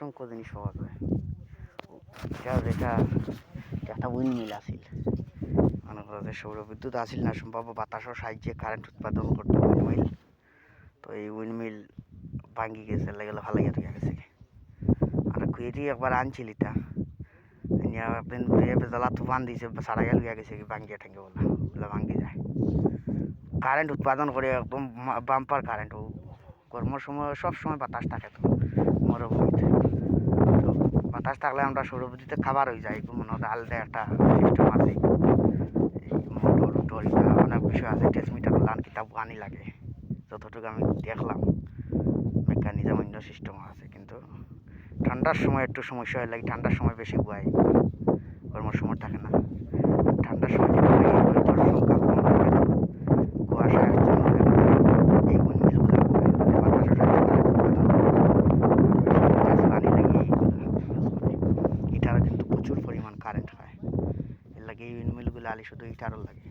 অসংখ্য জিনিস পাওয়া যায়। এটা যেটা একটা উইন্ড মিল আছিল মনে করো যে সৌর বিদ্যুৎ আসিল না সম্ভব বাতাসের সাহায্যে কারেন্ট উৎপাদন করতো উইন্ড মিল তো এই উইন্ড মিল ভাঙ্গি গেছে লেগে ভালো গিয়ে গেছে। আর কুয়েটি একবার আনছিল এটা বেজালা তুফান দিয়েছে সারা গেল গেছে কি ভাঙ্গিয়ে ঠেঙ্গে বলে ভাঙ্গি যায়। কারেন্ট উৎপাদন করে একদম বাম্পার কারেন্ট ও গরমের সময় সব সময় বাতাস থাকে তো, মরুভূমিতে। তো বাতাস থাকলে আমরা সৌরবিদ্যুতে খাবার হয়ে যায় মনে হয় আলাদা একটা সিস্টেম আছে। মোটর এটা অনেক বিষয় আছে ট্রান্সমিটার লান, কিতাব আনি লাগে। যতটুকু আমি দেখলাম মেকানিজম অন্য সিস্টেম আছে, কিন্তু ঠান্ডার সময় একটু সমস্যা হয় লাগে, ঠান্ডার সময় বেশি গুয়াই গরমের সময় থাকে না ঠান্ডার সময় যেটা হয় ওয়েদার সংখ্যা কম থাকে তো কুয়াশা জন্য দেখা যায় এই উইন্ডমিলগুলো বাতাসের সাথে কারেন্ট উৎপাদন করে। বেশি গাছ লানি লাগে এইগুলা use করে। ইটারও কিন্তু প্রচুর পরিমাণ কারেন্ট হয় এর লাগে এই উইন্ডমিলগুলো আলি শুধু ইটারও লাগে।